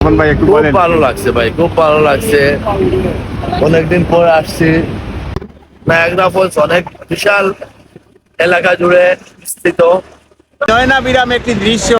রহমান ভাই একটু বলেন। ভালো লাগছে ভাই খুব ভালো লাগছে। অনেকদিন পর আসছি। নায়াগ্রা ফলস অনেক বিশাল এলাকা জুড়ে বিস্তৃত। জয়না বিরাম একটি দৃশ্য।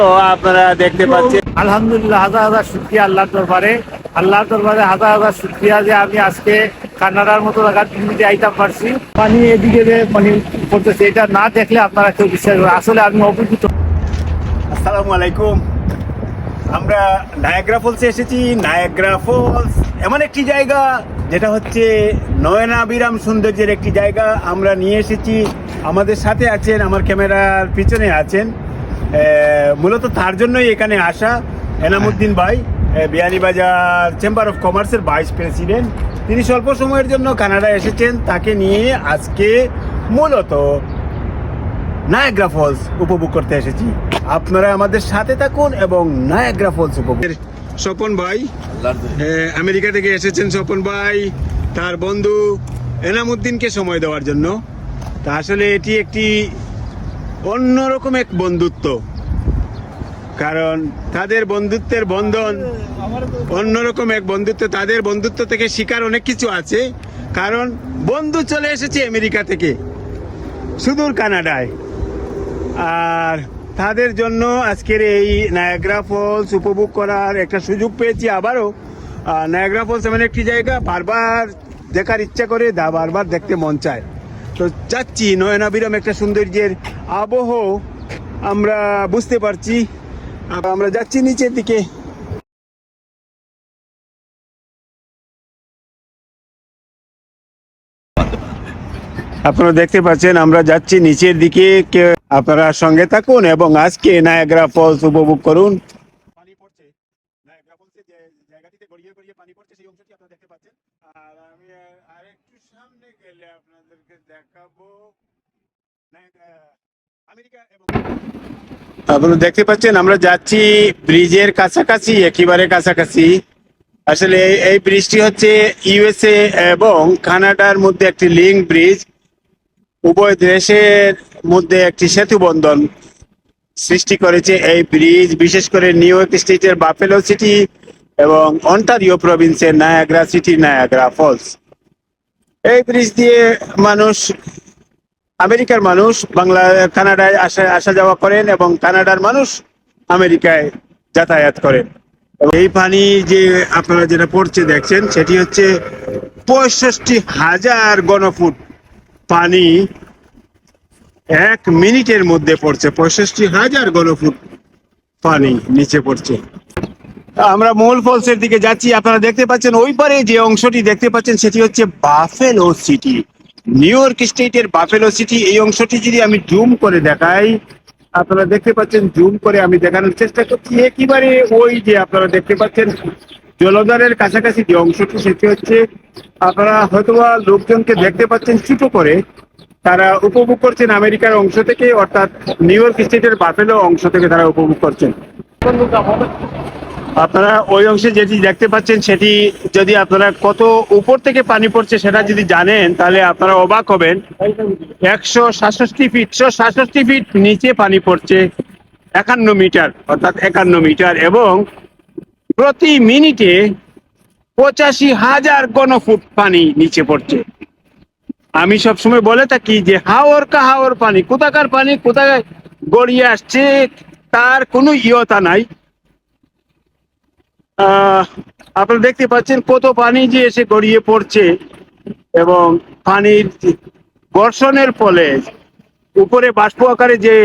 তো আপনারা দেখতে পাচ্ছেন। আলহামদুলিল্লাহ হাজার হাজার শুক্রিয়া আল্লাহর দরবারে। আল্লাহর দরবারে হাজার হাজার শুক্রিয়া যে আমি আজকে কানাডার মতো জায়গা দিল্লিতে আইতাম পারছি। পানি এদিকে যে পানি পড়তেছে এটা না দেখলে আপনারা কেউ বিশ্বাস করবে আসলে আমি অভিভূত আসসালামু আলাইকুম। আমরা নায়াগ্রা ফলসে এসেছি। নায়াগ্রা ফলস এমন একটি জায়গা যেটা হচ্ছে নয়না বিরাম সৌন্দর্যের একটি জায়গা। আমরা নিয়ে এসেছি। আমাদের সাথে আছেন আমার ক্যামেরার পিছনে আছেন মূলত তার জন্যই এখানে আসা এনামুদ্দিন ভাই বিয়ানীবাজার চেম্বার অফ কমার্সের ভাইস প্রেসিডেন্ট তিনি স্বল্প সময়ের জন্য কানাডা এসেছেন তাকে নিয়ে আজকে মূলত নায়াগ্রা ফলস উপভোগ করতে এসেছি। আপনারা আমাদের সাথে থাকুন এবং নায়াগ্রা ফলস উপভোগ স্বপন ভাই হ্যাঁ, আমেরিকা থেকে এসেছেন স্বপন ভাই তার বন্ধু এনামুদ্দিনকে সময় দেওয়ার জন্য। তা আসলে এটি একটি অন্যরকম এক বন্ধুত্ব। কারণ তাদের বন্ধুত্বের বন্ধন, অন্যরকম এক বন্ধুত্ব। তাদের বন্ধুত্ব থেকে শিকার অনেক কিছু আছে। কারণ বন্ধু চলে এসেছে আমেরিকা থেকে, সুদূর কানাডায়। আর তাদের জন্য আজকের এই নায়াগ্রা ফলস উপভোগ করার একটা সুযোগ পেয়েছি আবারও। নায়াগ্রা ফলস এমন একটি জায়গা, বারবার দেখার ইচ্ছা করে, দা বারবার দেখতে মন চায়। তো যাচ্ছি নয়নাবিরম একটা সৌন্দর্যের আবহ আমরা বুঝতে পারছি। আমরা যাচ্ছি নিচের দিকে। আপনারা দেখতে পাচ্ছেন, আমরা যাচ্ছি নিচের দিকে। আপনারা সঙ্গে থাকুন এবং আজকে নায়াগ্রা ফলস উপভোগ করুন পানি পড়ছে নায়াগ্রা ফলসে যে জায়গাটিতে গড়িয়ে গড়িয়ে পানি পড়ছে সেই অংশটি আপনারা দেখতে পাচ্ছেন আর আমি আরেকটু সামনে গেলে আপনাদেরকে দেখাবো নায়াগ্রা- আমেরিকা এবং আপনারা দেখতে পাচ্ছেন, আমরা যাচ্ছি ব্রিজের কাছাকাছি, একেবারে কাছাকাছি। আসলে এই- ব্রিজটি হচ্ছে ইউএসএ এবং কানাডার মধ্যে একটি লিঙ্ক ব্রিজ। উভয় দেশের মধ্যে একটি সেতু বন্ধন সৃষ্টি করেছে এই ব্রিজ, বিশেষ করে নিউ ইয়র্ক স্টেটের বাফেলো সিটি এবং অন্টারিও প্রভিন্সের নায়াগ্রা সিটি নায়াগ্রা ফলস। এই ব্রিজ দিয়ে মানুষ আমেরিকার মানুষ বাংলা, কানাডায় আসা আসা যাওয়া করেন এবং কানাডার মানুষ আমেরিকায় যাতায়াত করেন। এই পানি যে আপনারা যেটা পড়ছে, দেখছেন, সেটি হচ্ছে পঁয়ষট্টি হাজার গণফুট পানি এক মিনিটের মধ্যে পড়ছে। পঁয়ষট্টি হাজার গণফুট পানি নিচে পড়ছে। আমরা মূল ফলসের দিকে যাচ্ছি। আপনারা দেখতে পাচ্ছেন, ওই পারে যে অংশটি দেখতে পাচ্ছেন, সেটি হচ্ছে বাফেলো সিটি। নিউ ইয়র্ক স্টেটের বাফেলো সিটি এই অংশটি যদি আমি জুম করে দেখাই, আপনারা দেখতে পাচ্ছেন জুম করে আমি দেখানোর চেষ্টা করছি। একেবারে ওই যে আপনারা দেখতে পাচ্ছেন, জলধারের কাছাকাছি যে অংশটি, সেটি হচ্ছে আপনারা হয়তোবা লোকজনকে দেখতে পাচ্ছেন ছোট করে। তারা উপভোগ করছেন আমেরিকার অংশ থেকে, অর্থাৎ নিউ ইয়র্ক স্টেটের বাফেলো অংশ থেকে তারা উপভোগ করছেন। আপনারা ওই অংশে যেটি দেখতে পাচ্ছেন সেটি যদি আপনারা কত উপর থেকে পানি পড়ছে সেটা যদি জানেন, তাহলে আপনারা অবাক হবেন। একশো সাতষট্টি ফিট সাতষট্টি ফিট নিচে পানি পড়ছে একান্ন মিটার, অর্থাৎ একান্ন মিটার এবং প্রতি মিনিটে পঁচাশি হাজার ঘনফুট পানি নিচে পড়ছে। আমি সবসময় বলে থাকি যে হাওর কা হাওর পানি, কোথাকার পানি, কোথায় গড়িয়ে আসছে, তার কোনো ইয়তা নাই। আপনারা দেখতে পাচ্ছেন কত পানি যে এসে গড়িয়ে পড়ছে এবং পানির যে বর্ষণের ফলে উপরে বাষ্প আকারে যে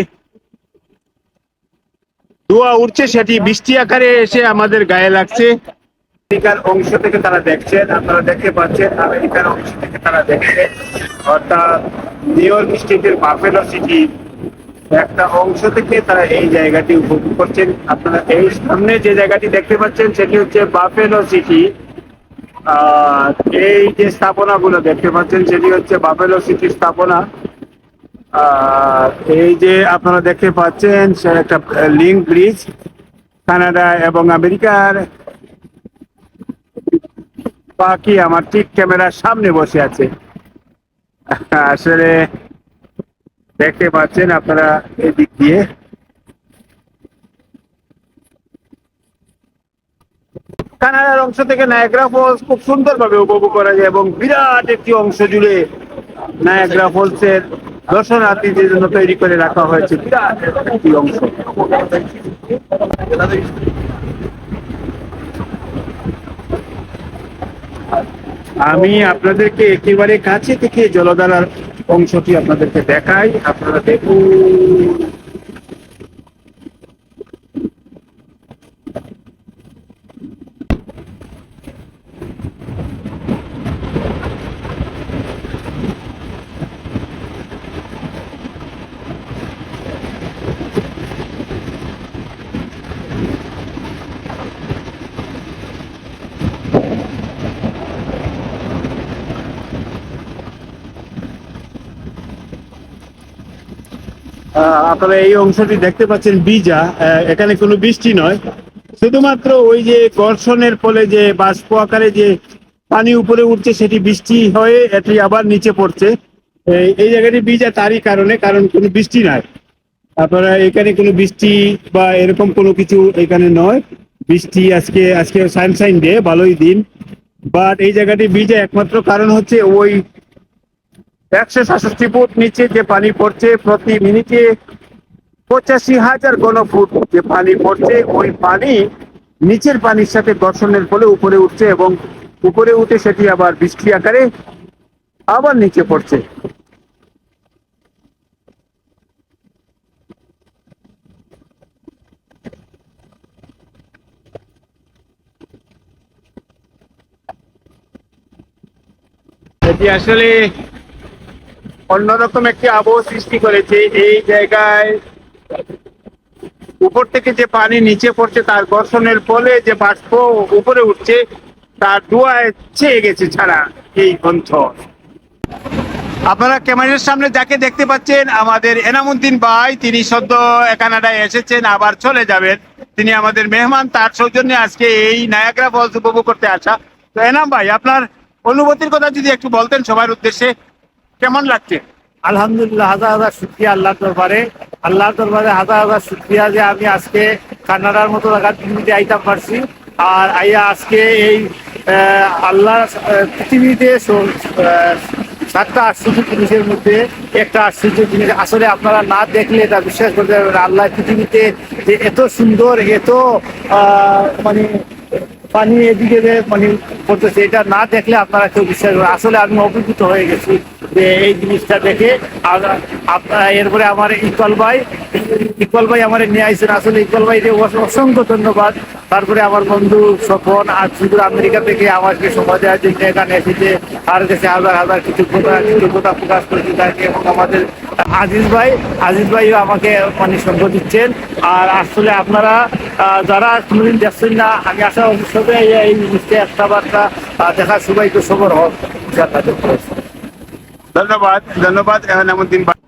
ধোয়া উঠছে, সেটি বৃষ্টি আকারে এসে আমাদের গায়ে লাগছে। অংশ থেকে তারা দেখছেন, আপনারা দেখতে পাচ্ছেন আমেরিকার অংশ থেকে তারা দেখছেন। অর্থাৎ নিউ ইয়র্ক স্টেটের বাফেলো সিটি একটা অংশ থেকে তারা এই জায়গাটি উপভোগ করছেন। আপনারা এই সামনে যে জায়গাটি দেখতে পাচ্ছেন, সেটি হচ্ছে বাফেলো সিটি। এই যে স্থাপনা গুলো দেখতে পাচ্ছেন, সেটি হচ্ছে বাফেলো সিটির স্থাপনা। এই যে আপনারা দেখতে পাচ্ছেন, সে একটা লিঙ্ক ব্রিজ, কানাডা এবং আমেরিকার। পাখি আমার ঠিক ক্যামেরার সামনে বসে আছে। আসলে দেখতে পাচ্ছেন আপনারা এদিক দিয়ে। কানাডার অংশ থেকে নায়াগ্রা ফলস খুব সুন্দরভাবে উপভোগ করা যায় এবং বিরাট একটি অংশ জুড়ে নায়াগ্রা ফলসের দর্শনার্থীদের জন্য তৈরি করে রাখা হয়েছে বিরাট একটি অংশ। আমি আপনাদেরকে একেবারে কাছে থেকে জলধারার অংশটি আপনাদেরকে দেখাই। আপনারা দেখুন। আপনারা এই অংশটি দেখতে পাচ্ছেন বিজা এখানে কোনো বৃষ্টি নয়। শুধুমাত্র ওই যে ঘর্ষণের ফলে যে বাষ্প আকারে যে পানি উপরে উঠছে, সেটি বৃষ্টি হয়ে এটি আবার নিচে পড়ছে। এই- জায়গাটি বিজা তারই কারণে, কারণ কোনো বৃষ্টি নাই। আপনারা এখানে কোনো বৃষ্টি বা এরকম কোনো কিছু এখানে নয়। বৃষ্টি আজকে আজকে সানসাইন ডে, ভালোই দিন। বাট এই জায়গাটি বিজা একমাত্র কারণ হচ্ছে ওই একশো সাতষট্টি ফুট নিচে যে পানি পড়ছে, প্রতি মিনিটে পঁচাশি হাজার ঘন ফুট যে পানি পড়ছে, ওই পানি নিচের পানির সাথে ঘর্ষণের ফলে উপরে উঠছে এবং উপরে উঠে সেটি আবার বৃষ্টি আকারে আবার নিচে পড়ছে। এটি আসলে অন্যরকম একটি আবহ সৃষ্টি করেছে। এই জায়গায় উপর থেকে যে পানি নিচে পড়ছে, তার ঘর্ষণের ফলে যে বাষ্প উপরে উঠছে, তার ধোঁয়ায় ছেয়ে গেছে ছাড়া এই অঞ্চল আপনারা ক্যামেরার সামনে যাকে দেখতে পাচ্ছেন, আমাদের এনামুদ্দিন ভাই, তিনি সদ্য কানাডায় এসেছেন, আবার চলে যাবেন। তিনি আমাদের মেহমান, তার সৌজন্যে আজকে এই নায়াগ্রা ফলস উপভোগ করতে আসা। তো এনাম ভাই, আপনার অনুভূতির কথা যদি একটু বলতেন সবার উদ্দেশ্যে, কেমন লাগছে? আলহামদুলিল্লাহ, হাজার হাজার শুক্রিয়া আল্লাহর দরবারে। আল্লাহর দরবারে হাজার হাজার শুক্রিয়া যে আমি আজকে কানাডার মতো জায়গার পৃথিবীতে আইতাম পারছি। আর আইয়া আজকে এই আল্লাহ পৃথিবীতে সাতটা আশ্চর্য জিনিসের মধ্যে একটা আশ্চর্য জিনিস। আসলে আপনারা না দেখলে এটা বিশ্বাস করতে পারবেন আল্লাহ পৃথিবীতে যে এত সুন্দর, এত মানে পানি এদিকে মানে পড়তেছে, এটা না দেখলে আপনারা কেউ বিশ্বাস করবেন না। আসলে আমি অভিভূত হয়ে গেছি যে এই জিনিসটা দেখে। আর আপনারা এরপরে আমার ইকবাল ভাই ইকবাল ভাই আমার নিয়ে আসছেন আসলে ইকবাল ভাই অসংখ্য ধন্যবাদ। তারপরে আমার বন্ধু স্বপন আর শুধু আমেরিকা থেকে আমাকে সময় দেওয়ার জন্য এখানে এসেছে। তার কাছে হাজার হাজার কৃতজ্ঞতা কৃতজ্ঞতা প্রকাশ করেছি তাকে এবং আমাদের আজিজ ভাই আজিজ ভাই আমাকে মানে সঙ্গ দিচ্ছেন আর আসলে আপনারা যারা কোনোদিন দেখছেন না, আমি আশা অবশ্যই এই জিনিসটা একটা বার্তা দেখার সবাই তো সবর হোক। ধন্যবাদ ধন্যবাদ এনামুদ্দিন ভাই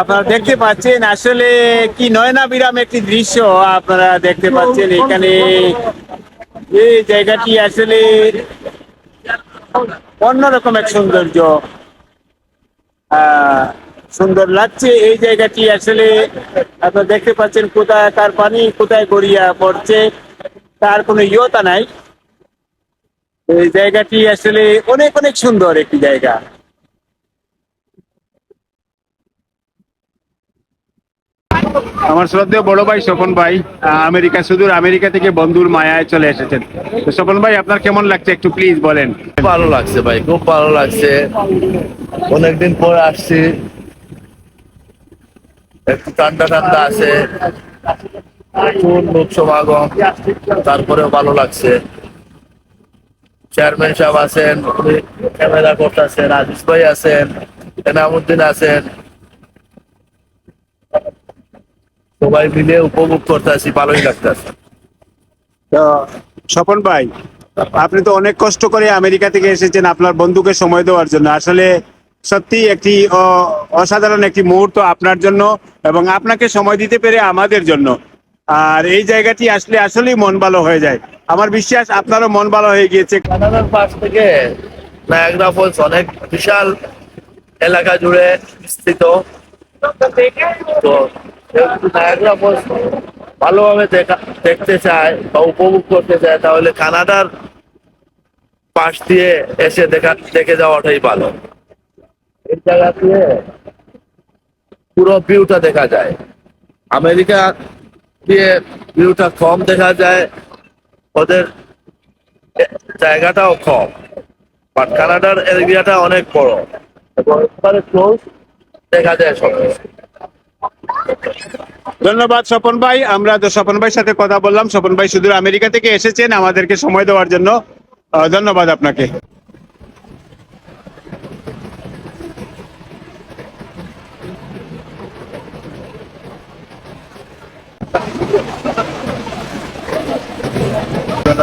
আপনারা দেখতে পাচ্ছেন, আসলে কি নয়নাবিরাম একটি দৃশ্য আপনারা দেখতে পাচ্ছেন এখানে। এই জায়গাটি আসলে অন্যরকম এক সৌন্দর্য। সুন্দর লাগছে। এই জায়গাটি আসলে আপনারা দেখতে পাচ্ছেন কোথায় তার পানি, কোথায় গড়িয়া পড়ছে, তার কোনো ইয়তা নাই। এই জায়গাটি আসলে অনেক অনেক সুন্দর একটি জায়গা। আমার শ্রদ্ধেয় বড় ভাই স্বপন ভাই আমেরিকা, সুদূর আমেরিকা থেকে বন্ধুর মায়ায় চলে এসেছেন। স্বপন ভাই, আপনার কেমন লাগছে? একটু প্লিজ বলেন। ভালো লাগছে ভাই, খুব ভালো লাগছে। অনেকদিন পর আসছি। একটু ঠান্ডা ঠান্ডা আছে। লোক সমাগম তারপরেও ভালো লাগছে। চেয়ারম্যান সাহেব আছেন ক্যামেরা করতেছেন আজিজ ভাই আছেন, এনামুদ্দিন আছেন। সবাই মিলে উপভোগ করতেছি ভালোই লাগতেছে তো স্বপন ভাই আপনি তো অনেক কষ্ট করে আমেরিকা থেকে এসেছেন আপনার বন্ধুকে সময় দেওয়ার জন্য। আসলে সত্যি একটি অসাধারণ একটি মুহূর্ত আপনার জন্য এবং আপনাকে সময় দিতে পেরে আমাদের জন্য। আর এই জায়গাটি আসলে আসলেই মন ভালো হয়ে যায়। আমার বিশ্বাস আপনারও মন ভালো হয়ে গিয়েছে। কানাডার পাশ থেকে নায়াগ্রা ফলস অনেক বিশাল এলাকা জুড়ে বিস্তৃত। তো নায়াগ্রা ফলস ভালোভাবে দেখা দেখতে চায় বা উপভোগ করতে চায়, তাহলে কানাডার পাশ দিয়ে এসে দেখা দেখে যাওয়াটাই ভালো। এই জায়গা দিয়ে পুরো ভিউটা দেখা যায়। আমেরিকা দিয়ে ভিউটা কম দেখা যায়, ওদের জায়গাটাও কম। বাট কানাডার এরিয়াটা অনেক বড়। এবং দেখা যায় সব কিছু ধন্যবাদ স্বপন ভাই। আমরা স্বপন ভাইয়ের সাথে কথা বললাম। স্বপন ভাই শুধু আমেরিকা থেকে এসেছেন। আমাদেরকে সময় দেওয়ার জন্য ধন্যবাদ আপনাকে।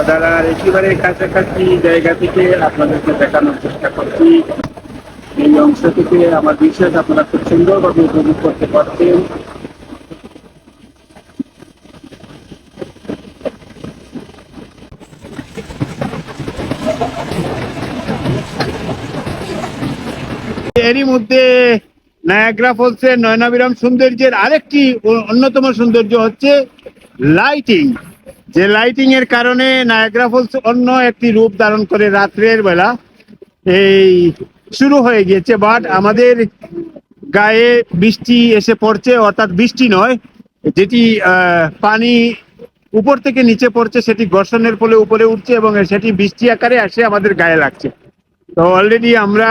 দাদার একেবারে কাছাকাছি জায়গা থেকে আপনাদেরকে দেখানোর চেষ্টা করছি। এই অংশ থেকে আমার বিশ্বাস আপনারা খুব সুন্দরভাবে উপভোগ করতে পারছেন। এরই মধ্যে নায়াগ্রা ফলসের নয়নাবিরাম সৌন্দর্যের আরেকটি অন্যতম সৌন্দর্য হচ্ছে লাইটিং যে লাইটিং এর কারণে নায়াগ্রা ফলস অন্য একটি রূপ ধারণ করে রাত্রের বেলা। এই শুরু হয়ে গিয়েছে বাট আমাদের গায়ে বৃষ্টি এসে পড়ছে, অর্থাৎ বৃষ্টি নয়, যেটি পানি উপর থেকে নিচে পড়ছে, সেটি ঘর্ষণের ফলে উপরে উঠছে এবং সেটি বৃষ্টি আকারে এসে আমাদের গায়ে লাগছে। তো অলরেডি আমরা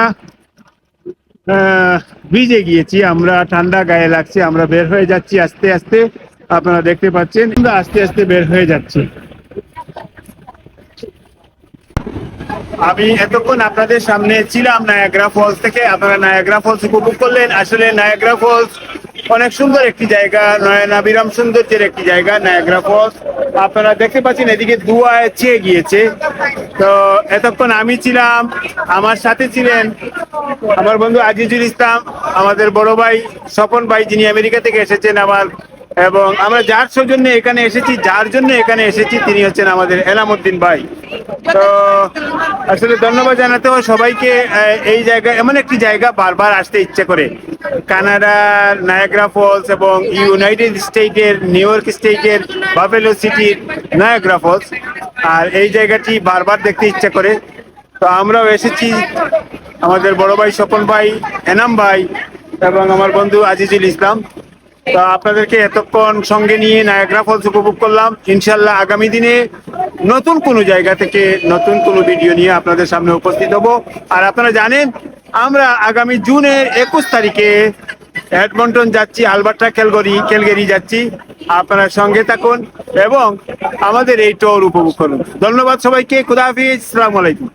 ভিজে গিয়েছি, আমরা ঠান্ডা গায়ে লাগছে, আমরা বের হয়ে যাচ্ছি, আস্তে আস্তে, আপনারা দেখতে পাচ্ছেন আমরা আস্তে আস্তে বের হয়ে যাচ্ছি। আমি এতক্ষণ আপনাদের সামনে ছিলাম নায়াগ্রা ফলস থেকে। আপনারা নায়াগ্রা ফলস উপভোগ করলেন। আসলে নায়াগ্রা ফলস অনেক সুন্দর একটি জায়গা। নয়নাবিরাম সৌন্দর্যের একটি জায়গা, নায়াগ্রা ফলস। আপনারা দেখতে পাচ্ছেন, এদিকে দুয়ায় চেয়ে গিয়েছে। তো এতক্ষণ আমি ছিলাম, আমার সাথে ছিলেন আমার বন্ধু আজিজুল ইসলাম, আমাদের বড় ভাই স্বপন ভাই, যিনি আমেরিকা থেকে এসেছেন, আমার এবং আমরা যার সৌজন্যে এখানে এসেছি, যার জন্য এখানে এসেছি, তিনি হচ্ছেন আমাদের এলামুদ্দিন ভাই। তো আসলে ধন্যবাদ জানাতে হয় সবাইকে এই জায়গা, এমন একটি জায়গা বারবার আসতে ইচ্ছে করে। কানাডার নায়াগ্রা ফলস এবং ইউনাইটেড স্টেটের, নিউ ইয়র্ক স্টেটের, বাফেলো সিটির নায়াগ্রা ফলস। আর এই জায়গাটি বারবার দেখতে ইচ্ছে করে। তো আমরাও এসেছি, আমাদের বড় ভাই স্বপন ভাই, এনাম ভাই এবং আমার বন্ধু আজিজুল ইসলাম। তো আপনাদেরকে এতক্ষণ সঙ্গে নিয়ে নায়াগ্রা ফলস উপভোগ করলাম। ইনশাল্লাহ আগামী দিনে নতুন কোনো জায়গা থেকে নতুন কোনো ভিডিও নিয়ে আপনাদের সামনে উপস্থিত হব। আর আপনারা জানেন, আমরা আগামী জুনের একুশ তারিখে এডমন্টন যাচ্ছি আলবার্টা ক্যালগরি ক্যালগেরি যাচ্ছি। আপনারা সঙ্গে থাকুন এবং আমাদের এই ট্যুর উপভোগ করুন। ধন্যবাদ সবাইকে খুদাহাফিজ আলাইকুম।